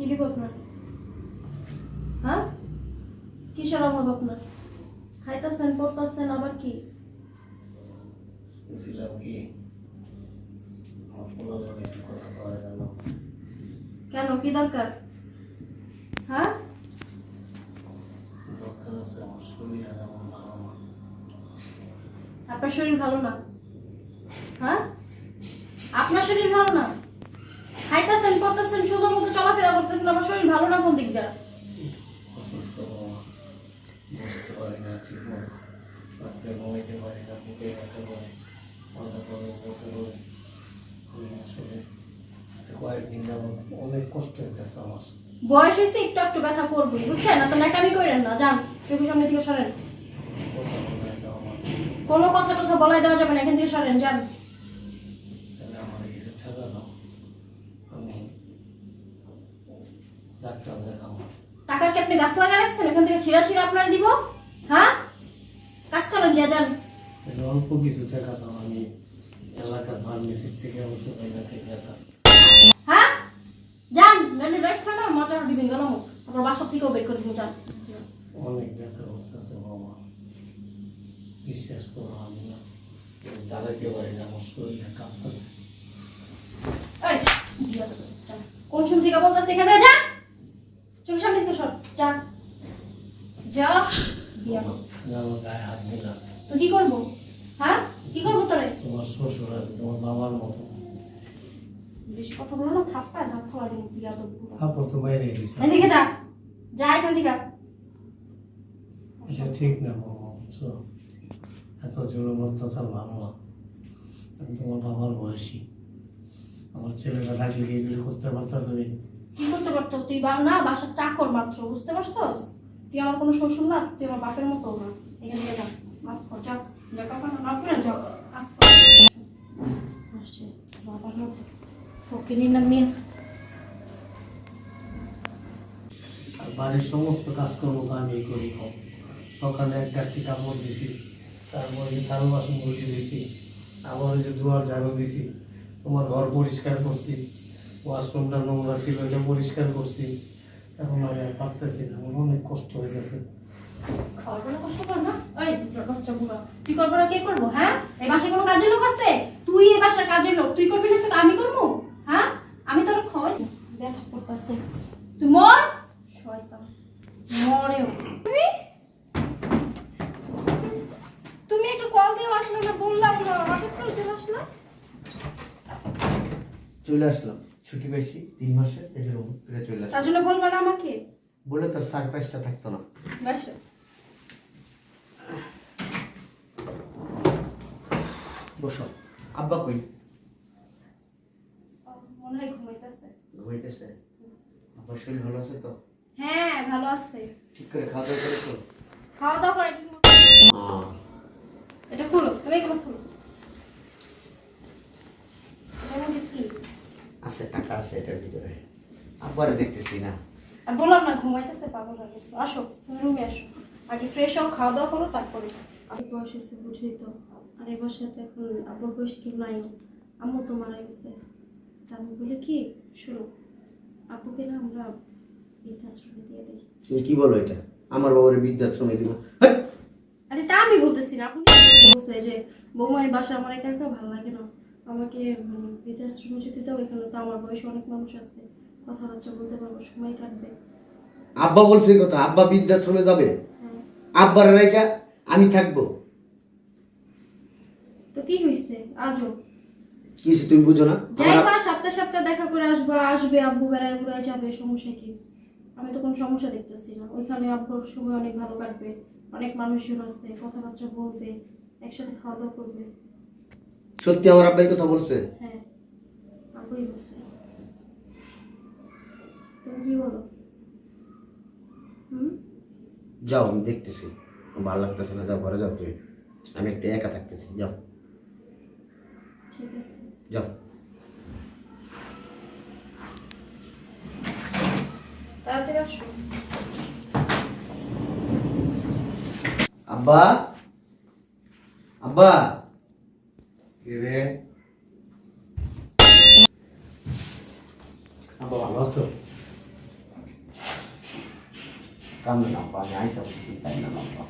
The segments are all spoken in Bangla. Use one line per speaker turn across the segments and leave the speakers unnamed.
কি দিব আপনার? হ্যাঁ? কিসের অভাব আপনার? খাইতেছেন পড়তেছেন আবার কি?
কোনো একটু কথা
কি দরকার? হ্যাঁ?
দরকার আছে আমার শরীরটা যেমন ভালো না
আপনার শরীর ভালো না? হ্যাঁ? আপনার শরীর ভালো না? খাইতেছেন পড়তেছেন শুধু মতো চলাফেরা করতেছেন আমার শরীর ভালো না কোন দিক দিয়ে?
অসুস্থ পারি না ঠিক মতো। রাত্রে ঘুমাইতে পারি না বুকে ব্যথা করে মাথা করে ব্যথা করে। আমি আসলে কয়েকদিন অনেক কষ্ট হইতেছে আমার।
বয়স হয়েছে একটু একটু ব্যথা করবে বুঝছেন? না তো করেন না যান চোখের সামনে থেকে সরেন। কোনো কথা টথা বলাই দেওয়া যাবে না এখান থেকে সরেন যান।
ডাক্তার দেখাবো
টাকার কি আপনি গাছ লাগায় রাখছেন? এখান থেকে ছিঁড়া ছিঁড়া আপনার দিব? হ্যাঁ? কাজ করেন যা যান।
অল্প কিছু টাকা দাও আমি এলাকার ফার্মেসির থেকে ওষুধ এনে থেকে
হ্যাঁ? যান নাহলে রাইট না মোটর দিবেন গেল তারপর বাসা থেকেও বের করে দিন যান।
অনেক ব্যথা বাবা বিশ্বাস করো আমি না পারি না আমার শরীরটা কাঁপতেছে।
কোন শুন থেকে বলতেছে এখানে যা চোখের সামনে থেকে সর যা যা বিয়া করো।
আমার গায়ে হাত দিলাম
তো কি করব? হ্যাঁ? কি করব তোরে?
তোমার শ্বশুর তোমার বাবার মতো।
বেশি কথা বলো না থাপ্পা ধাপ খাওয়া দিন বিয়া তো
তারপর তো বাইরে দিছে।
এদিকে যা। যা এখান থেকে।
এটা ঠিক না বাবা বুঝছ? এত জোর অত্যাচার ভালো না। আমি তোমার বাবার বয়সী। আমার ছেলেটা থাকলে কি করতে পারতা তুমি?
কি করতে পারতো? তুই বা না বাসার চাকর মাত্র বুঝতে পারছস? তুই আমার কোনো শ্বশুর না, তুই আমার বাপের মতো না। যা কাজ কর, যা। না যাও কাজ কর। আসছে বাবার মতো
বাড়ির সমস্ত কাজকর্ম তো আমি করি সকালে এক গাছটি কাপড় দিছি, তারপরে যে বাসন গুলি দিছি, আবার যে দুয়ার ঝাড়ু দিছি, তোমার ঘর পরিষ্কার করছি ওয়াশরুমটা নোংরা ছিল এটা পরিষ্কার করছি এখন আমি আর পারতেছি না আমার অনেক কষ্ট হয়ে গেছে
খাওয়ার কোনো কষ্ট কর না? ওই বাচ্চা বুড়া। তুই করব না কে করব হ্যাঁ? এই বাসায় কোনো কাজের লোক আছে? তুই এই বাসার কাজের লোক তুই করবি না তো আমি করব? হ্যাঁ? আমি তোর খাওয়াই ব্যথা করতেছে। তুই মর! শয়তান। মরেও। তুমি তুমি একটু কল দিয়ে আসলে না বললাম না। হঠাৎ করে চলে আসলা?
চলে আসলাম। ছুটি পাইছি তিন মাসে এই যে রুম ফিরে চলে
তার
আসলাম
জন্য বলবা না আমাকে?
বলে তো সারপ্রাইজটা থাকতো না। বসো। আব্বা কই?
মনে হয় ঘুমাইতেছে।
ঘুমাইতেছে? আব্বার শরীর ভালো আছে তো?
হ্যাঁ ভালো আছে।
ঠিক করে খাওয়া দাওয়া করে তো
খাওয়া দাওয়া করে ঠিক মতো। এটা খুলো তুমি এগুলো খুলো এটার মধ্যে কি
আছে টাকা আছে এটার ভিতরে। আব্বারে দেখতেছি না।
আর বললাম না ঘুমাইতেছে পাগল হয়ে গেছো। আসো রুমে আসো। আগে ফ্রেশ হও খাওয়া দাওয়া করো তারপরে। অনেক বয়স হয়েছে বুঝেই তো। আর এই বয়সে তো এখন আব্বুর বয়স কেউ নাই। আম্মু তো মারা গেছে। তা আমি বলি কি? শুনো আব্বুকে না আমরা বৃদ্ধাশ্রমে দিয়ে দিই।
তুমি কি বলো এটা? আমার বাবার বৃদ্ধাশ্রমে দিব!
আর এটা আমি বলতেছি না। আপনি বলছে যে বৌমা এই বাসা আমার একা একা ভালো লাগে না। আমাকে বৃদ্ধাশ্রমে যদি দাও এখানে তো আমার বয়সে অনেক মানুষ আছে। কথাবার্তা বলতে পারব সময় কাটবে।
আব্বা বলছে কথা আব্বা বৃদ্ধাশ্রমে যাবে?
হ্যাঁ।
আব্বার রেখা আমি থাকব।
তো কি হয়েছে আজও?
কি তুমি বুঝো না? আমার
যাইবা সপ্তাহে সপ্তাহে দেখা করে আসবা আসবে আব্বু বেড়ায় ঘুরায় যাবে সমস্যা কি? আমি তো কোনো সমস্যা দেখতেছি না। ওইখানে আব্বুর সময় অনেক ভালো কাটবে অনেক মানুষজন আসবে কথাবার্তা বলবে একসাথে খাওয়া দাওয়া করবে।
সত্যি আমার আব্বাই কথা বলছে?
হ্যাঁ আব্বুই বলছে। তুমি কি বলো?
যাও আমি দেখতেছি। ভালো লাগতেছে না যাও ঘরে যাও তুমি। আমি একটু একা থাকতেছি যাও।
ঠিক আছে।
যাও।
তাড়াতাড়ি আসো।
আব্বা? আব্বা?
রে
আব্বা ভালো আছো কামে নাম্বা আমি আইসা বলছি তাই না নাম্বা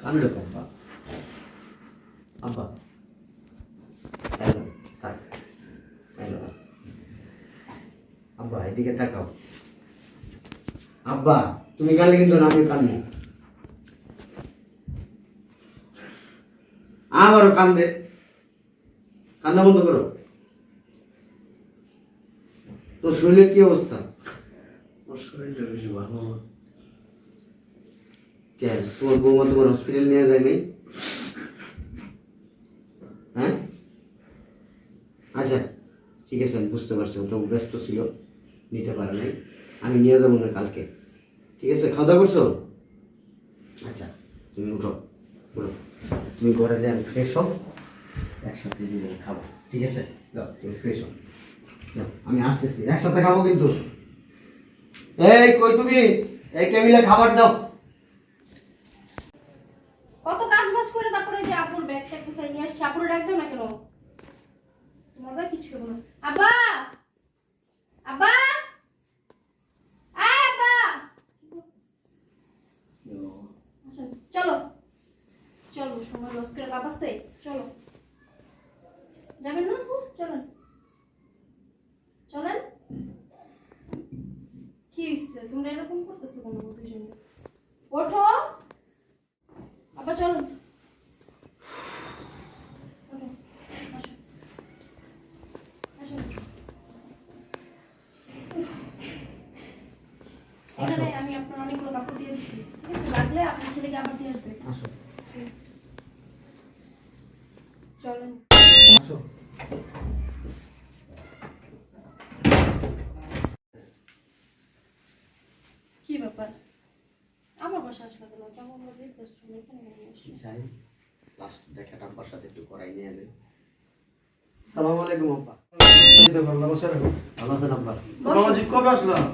কান্দে কব্বা আব্বা হ্যালো থাক হ্যালো আব্বা এদিকে আব্বা তুমি কানলে কিন্তু আমি কানবো আবারও কান্দে। কান্না বন্ধ করো। তোর শরীরের কি অবস্থা?
আমার শরীরটা বেশি ভালো না।
কেন? তোমার বৌমা তোমার হসপিটাল নিয়ে যায় নাই? হ্যাঁ? আচ্ছা ঠিক আছে আমি বুঝতে পারছি তো ব্যস্ত ছিল নিতে পারে নাই। আমি নিয়ে যাব না কালকে। ঠিক আছে, খাওয়া দাওয়া করছ? আচ্ছা তুমি উঠো উঠো। তুমি ঘরে যান ফ্রেশ হও, একসাথে দুজন খাব, ঠিক আছে? যাও, তুমি ফ্রেশ হও। আমি আসতেছি, একসাথে খাব কিন্তু। এই, কই তুমি? এই টেবিলে খাবার দাও।
কত কাজ বাজ করে তারপরে যে আপুর ব্যাগটা নিয়ে আসছে, আপুর ডাক দাও না কেন? তোমার কিছু না। আব্বা! আব্বা আয় আব্বা আসেন, চলো চলো, সময় লস করে লাভ আছে? চলো। যাবেন না? চলেন। চলেন। কি হয়েছে তোমরা এরকম করতেছো কোনো দুজনে ওঠো। আবার চলো ওঠো, আসো। আসো। এখানে আমি আপনার অনেকগুলো কাপড় দিয়ে দিচ্ছি ঠিক আছে লাগলে আপনার ছেলেকে আবার দিয়ে আসবে
আসো
চলেন
আসো
কি ব্যাপার আমার বাসা আসলে কেন যেমন বলবে এখানে কেন আসবে?
যাই লাস্ট দেখাটা আব্বার সাথে একটু করাই নিয়ে যাবে সালাম আলাইকুম আব্বা। ভালো আছেন? আব্বা?
বাবাজি কবে আসলাম?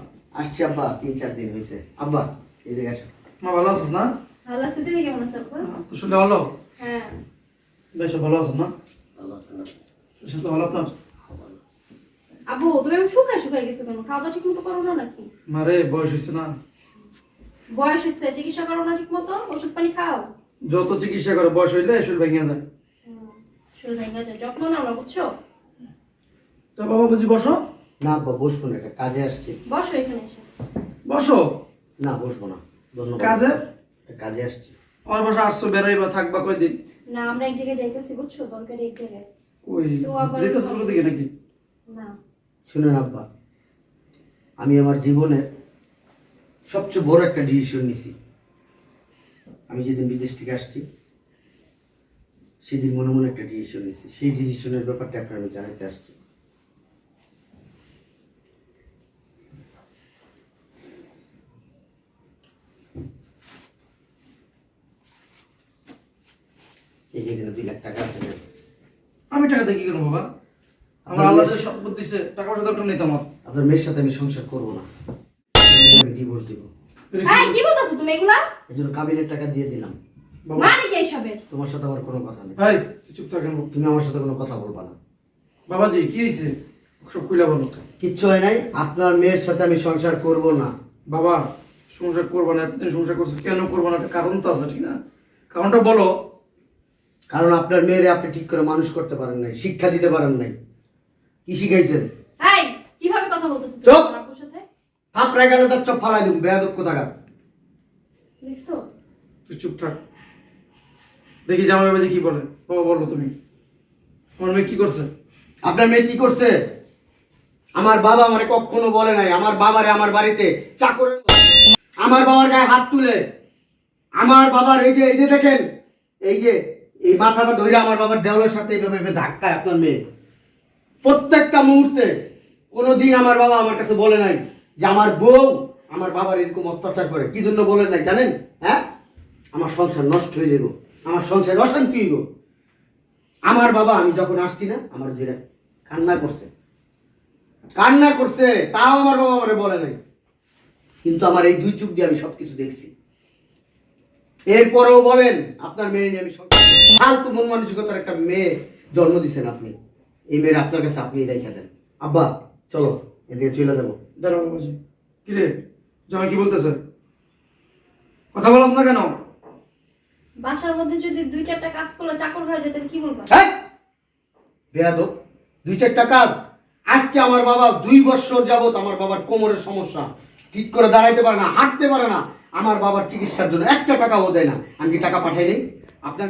আসছি আব্বা তিন চার দিন হয়েছে। আব্বা এই জায়গায় আসো।
মা ভালো আছিস না?
ভালো আছে তুমি কেমন আছো আপু?
তো শুনলে ভালো?
হ্যাঁ।
বেশ ভালো আছেন না?
ভালো আছে না
ভালো আপনার?
ভালো
আবু তুমি আমি শুকাই শুকাই গেছো কেন? খাওয়া দাওয়া ঠিক মতো করো না নাকি?
মারে বয়স হয়েছে না।
বয়স হচ্ছে চিকিৎসা করো না ঠিক মতো ওষুধ পানি খাও।
যত চিকিৎসা করে বয়স হইলে শরীর ভেঙে যায়।
শরীর ভেঙে যায়। যত্ন নাও না বুঝছ?
তো বাবা বুঝি বসো?
না আব্বা বসবো না একটা কাজে আসছি।
বসো এখানে এসে।
বসো?
না বসবো না ধন্যবাদ।
কাজে?
কাজে আসছি।
আমার বাসা আসছো বেড়াইবা থাকবা কয়দিন?
না আমরা এক জায়গায় যাইতেছি বুঝছ? দরকারি এক জায়গায়।
নাকি?
না।
শুনেন আব্বা আমি আমার জীবনের সবচেয়ে বড় একটা ডিসিশন নিছি। আমি যেদিন বিদেশ থেকে আসছি সেদিন মনে মনে একটা ডিসিশন নিছি। সেই ডিসিশনের ব্যাপারটা আপনার আমি জানাতে আসছি। এই যে দুই লাখ টাকা আছে?
আমি টাকা দিয়ে কি করব বাবা? আমার আল্লাহ সম্পদ দিছে টাকা পয়সা দরকার নেই তো আমার।
আপনার মেয়ের সাথে আমি সংসার করব না। ডিভোর্স দিব
এটা
এই
কি-
বলতেছো তুমি এগুলা?
এই জন্য কাবিনের টাকা দিয়ে দিলাম।
মানে কি এইসবের?
তোমার সাথে আমার কোনো কথা নেই।
তুই চুপ থাকেন
তুমি আমার সাথে কোনো কথা বলবা না।
বাবাজি কি হয়েছে? সব কুইলা বলো
কিচ্ছু হয় নাই। আপনার মেয়ের সাথে আমি সংসার করব না।
বাবা সংসার করব না এতদিন সংসার করছ কেন করব না? একটা কারণ তো আছে ঠিক না? কারণটা বলো।
কারণ আপনার মেয়েরে আপনি ঠিক করে মানুষ করতে পারেন নাই শিক্ষা দিতে পারেন নাই। কি শিখাইছেন?
এই কীভাবে কথা বলতেছো তুমি?
চুপ! গেলে তার চপ ফালাই দিব
তুই চুপ থাক। দেখি জামাই বাবাজি কি বলে। বাবা বলো তুমি। আমার মেয়ে কি করছে?
আপনার মেয়ে কি করছে? আমার বাবা আমারে কখনো বলে নাই। আমার বাবারে আমার বাড়িতে চাকরের আমার বাবার গায়ে হাত তুলে। আমার বাবার এই যে এই যে দেখেন এই যে এই মাথাটা ধরে আমার বাবার দেওয়ালের সাথে এইভাবে এইভাবে ধাক্কায় আপনার মেয়ে। প্রত্যেকটা মুহূর্তে কোনোদিন আমার বাবা আমার কাছে বলে নাই। যে আমার বউ আমার বাবার এরকম অত্যাচার করে। কি জন্য বলে নাই জানেন? হ্যাঁ? আমার সংসার নষ্ট হয়ে যাব আমার সংসার অশান্তি হইব। আমার বাবা, আমি যখন আসছি না, আমার যেটা কান্না করছে। কান্না করছে, তাও আমার বাবা আমারে বলে নাই। কিন্তু আমার এই দুই চোখ দিয়ে আমি সবকিছু দেখছি। এরপরেও বলেন, আপনার মেয়ে নিয়ে আমি করব। ফালতু মন মানসিকতার একটা মেয়ে জন্ম দিচ্ছেন আপনি। এই মেয়ের আপনার কাছে আপনি রেখে দেন। আব্বা, চলো, এদিকে চলে যাব।
দাঁড়াও বাবাজি। কি রে জামাই কি বলতেছে? কথা বলছ না কেন?
বাসার মধ্যে যদি দুই চারটা কাজ করলে চাকর হয়ে যেতেন কি বলবা?
হ্যাঁ বেয়াদব দুই চারটা কাজ। আজকে আমার বাবা দুই বছর যাবত আমার বাবার কোমরের সমস্যা। ঠিক করে দাঁড়াইতে পারে না হাঁটতে পারে না। আমার বাবার চিকিৎসার জন্য একটা টাকাও দেয় না। আমি কি টাকা পাঠাই নেই? আপনার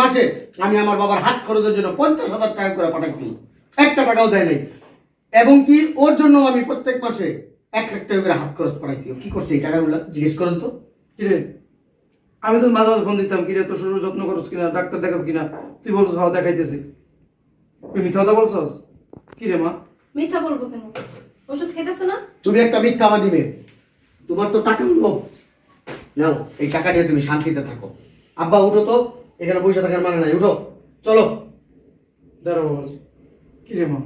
মাসে আমি আমার বাবার হাত খরচের জন্য পঞ্চাশ হাজার টাকা করে পাঠাচ্ছি একটা টাকাও দেয় নাই। এবং কি ওর জন্য আমি প্রত্যেক মাসে এক লাখ টাকা করে হাত খরচ পাঠাইছি কি করছে এই টাকাগুলো? জিজ্ঞেস করুন তো।
কি রে? আমি তো মাঝে মাঝে ফোন দিতাম কি রে তোর শ্বশুর যত্ন করছ কিনা ডাক্তার দেখাস কিনা? তুই বলছিস হ্যাঁ দেখাইতেছি। তুই মিথ্যা কথা বলছস? কি রে মা?
মিথ্যা বলব কেন? ওষুধ খেতেছে না?
তুমি একটা মিথ্যা মিথ্যাবাদী মেয়ে তোমার তো টাকা লোভ নাও এই টাকা দিয়ে তুমি শান্তিতে থাকো। আব্বা উঠো তো। এখানে পয়সা থাকার মানে নাই। উঠো। চলো।
দাঁড়া বাবাজি কি রে মা?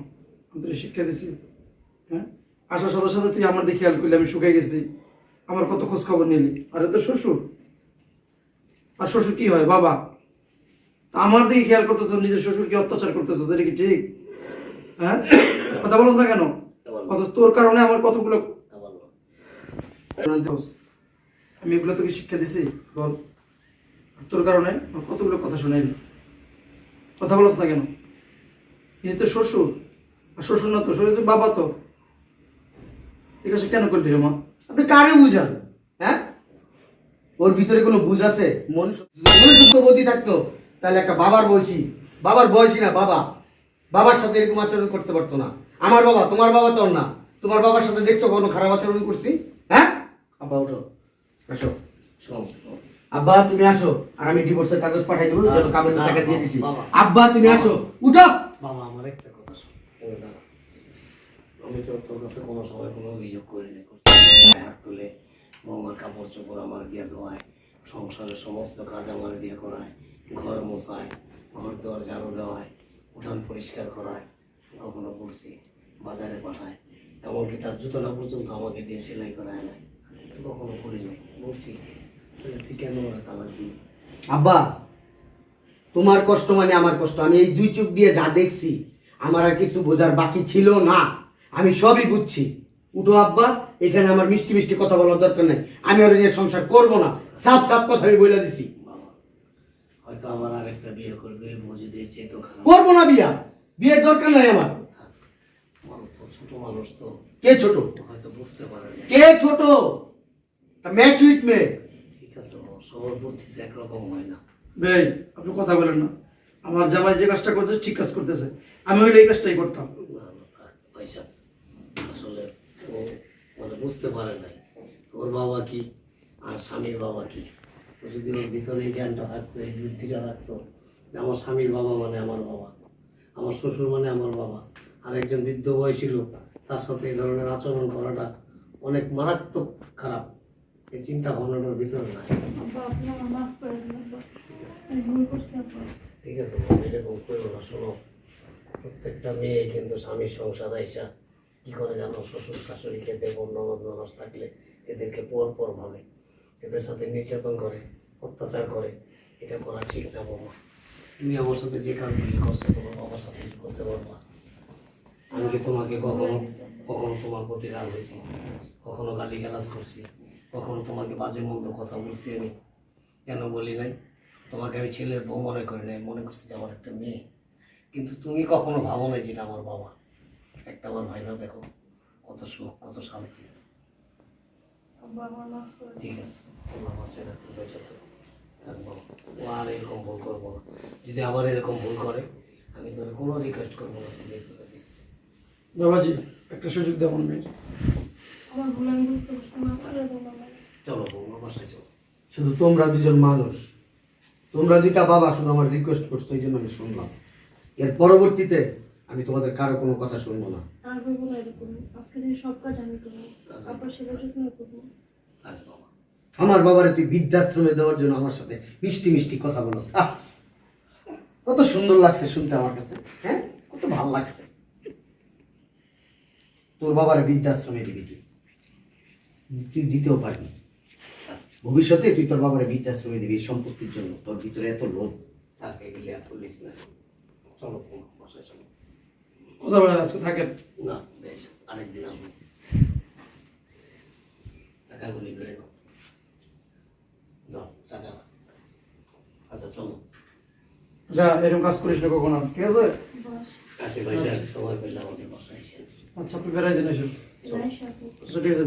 তোর শিক্ষা দিছি হ্যাঁ? আসার সাথে সাথে তুই আমার দিকে খেয়াল করলি আমি শুকিয়ে গেছি। আমার কত খোঁজ খবর নিলি? আরে তোর শ্বশুর। আর শ্বশুর কি হয়? বাবা তা আমার দিকে খেয়াল করতেছ নিজের শ্বশুরকে অত্যাচার করতেছ এটা কি ঠিক? হ্যাঁ? কথা বলছ না কেন? অথচ তোর কারণে আমার কতগুলো আমি এগুলো তোকে শিক্ষা দিছি বল। তোর কারণে আমার কতগুলো কথা শোনাইলি? কথা বলছ না কেন? ইনি তো শ্বশুর শ্বশুর না তো শ্বশুর বাবা তো। কেন করলি মা?
আপনি কারে বুঝান? হ্যাঁ? ওর ভিতরে কোনো বুঝ আছে? মন থাকতো। তাহলে একটা বাবার বয়সী। বাবার বয়সী না বাবা। বাবার সাথে এরকম আচরণ করতে পারতো না। আমার বাবা তোমার বাবা তোর না। তোমার বাবার সাথে দেখছ কোনো খারাপ আচরণ করছি? হ্যাঁ? আব্বা উঠো আসো। আব্বা তুমি আসো। আর আমি ডিভোর্সের কাগজ পাঠাই দেবো যেন কাগজের টাকা দিয়ে দিছি। আব্বা তুমি আসো। উঠো।
বাবা আমার একটা তুমি দাঁড়া আমি তো তোর কাছে কোনো সময় কোনো অভিযোগ করিনি হাত তুলে বৌমার কাপড় চোপড় আমার দিয়ে ধোয়ায় সংসারের সমস্ত কাজ আমার দিয়ে করায় ঘর মোছায় ঘর দর ঝাড়ু দেওয়ায় উঠান পরিষ্কার করায় কখনো করছি বাজারে পাঠায় এমনকি তার জুতোটা পর্যন্ত আমাকে দিয়ে সেলাই করায় নাই কখনো করি নাই বলছি তুই কেন ওরা তালাক দিবি
আব্বা, তোমার কষ্ট মানে আমার কষ্ট। আমি এই দুই চোখ দিয়ে যা দেখছি আমার আর কিছু বোঝার বাকি ছিল না। আমি সবই বুঝছি। উঠো আব্বা এখানে আমার মিষ্টি মিষ্টি কথা বলার দরকার নেই। আমি আর নিয়ে সংসার করব না। সাফ সাফ কথা আমি বলে দিছি।
হয়তো আমার আর একটা বিয়ে করবে মজুদের চেয়ে তো খারাপ।
করব না বিয়া। বিয়ের দরকার নাই আমার।
ছোট মানুষ তো।
কে ছোট?
হয়তো বুঝতে পারে না।
কে ছোট? ম্যাচুইট মেয়ে
ঠিক আছে সবার বুদ্ধি একরকম হয় না।
ভাই আপনি কথা বলেন না। আমার জামাই যে কাজটা করছে ঠিক কাজ করতেছে। আমি হইলে এই কাজটাই করতাম।
না না পয়সা আসলে ও মানে বুঝতে পারে নাই। ওর বাবা কি আর স্বামীর বাবা কি? ও যদি ওর ভিতরে এই জ্ঞানটা থাকতো এই বুদ্ধিটা থাকতো আমার স্বামীর বাবা মানে আমার বাবা আমার শ্বশুর মানে আমার বাবা আর একজন বৃদ্ধ বয়সী লোক তার সাথে এই ধরনের আচরণ করাটা অনেক মারাত্মক খারাপ। এই চিন্তা ভাবনাটার ভিতরে নাই। ঠিক আছে এরকম করো না, শোনো। প্রত্যেকটা মেয়ে কিন্তু স্বামীর সংসার আইসা কি করে জানো, শ্বশুর শাশুড়ি খেতে ননদ ননস থাকলে এদেরকে পর পর ভাবে। এদের সাথে নির্যাতন করে, অত্যাচার করে, এটা করা ঠিক না বাবা তুমি আমার সাথে যে কাজগুলি করছ, তোমার বাবার সাথে করতে পারবা? আমি কি তোমাকে কখনো কখনো তোমার প্রতি রাগ হয়েছি কখনো গালি গালাজ করছি? কখনো তোমাকে বাজে মন্দ কথা বলছি আমি? কেন বলি নাই? তোমাকে আমি ছেলের বউ মনে করি নাই মনে করছি যে আমার একটা মেয়ে। কিন্তু তুমি কখনো ভাবো না যেটা আমার বাবা। একটা আমার ভাইরা দেখো কত সুখ কত শান্তি। ঠিক আছে তোমার বাচ্চারা খুব বেঁচে থাকব। ও আর এরকম ভুল করব না। যদি আবার এরকম ভুল করে আমি তোর কোনো রিকোয়েস্ট করব না তুমি
বাবাজি একটা সুযোগ দেবন মেয়ের
চলো বৌমা বাসায় চলো।
শুধু তোমরা দুজন মানুষ। তোমরা দুইটা বাবা শুধু আমার রিকোয়েস্ট করছ এই জন্য আমি শুনলাম। এর পরবর্তীতে আমি তোমাদের কারও কোনো কথা শুনব না।
আর করব না এরকম। আজকে থেকে সব কাজ আমি করব। সেবা যত্ন করব।
আমার বাবারে তুই বৃদ্ধাশ্রমে দেওয়ার জন্য আমার সাথে মিষ্টি মিষ্টি কথা বলছ কত সুন্দর লাগছে শুনতে আমার কাছে হ্যাঁ? কত ভালো লাগছে। তোর বাবার বৃদ্ধাশ্রমে দিবি তুই। তুই দিতেও পারবি। ভবিষ্যতে তুই তোর বাবারে বৃদ্ধাশ্রমে দিবি সম্পত্তির জন্য। তোর ভিতরে এত লোভ তাকে এগুলি এত লিস না চলো বসে চলো।
কথা বলে আজকে থাকেন।
না বেশ আরেকদিন আসব। টাকাগুলি নিয়ে নাও। টাকা আচ্ছা চলো।
যা এরকম কাজ করিস না কখনো ঠিক আছে?
বস
কাশি পয়সার সময় পেলে আমাদের বাসায়।
আচ্ছা আপনি বেড়াই আচ্ছা ঠিক আছে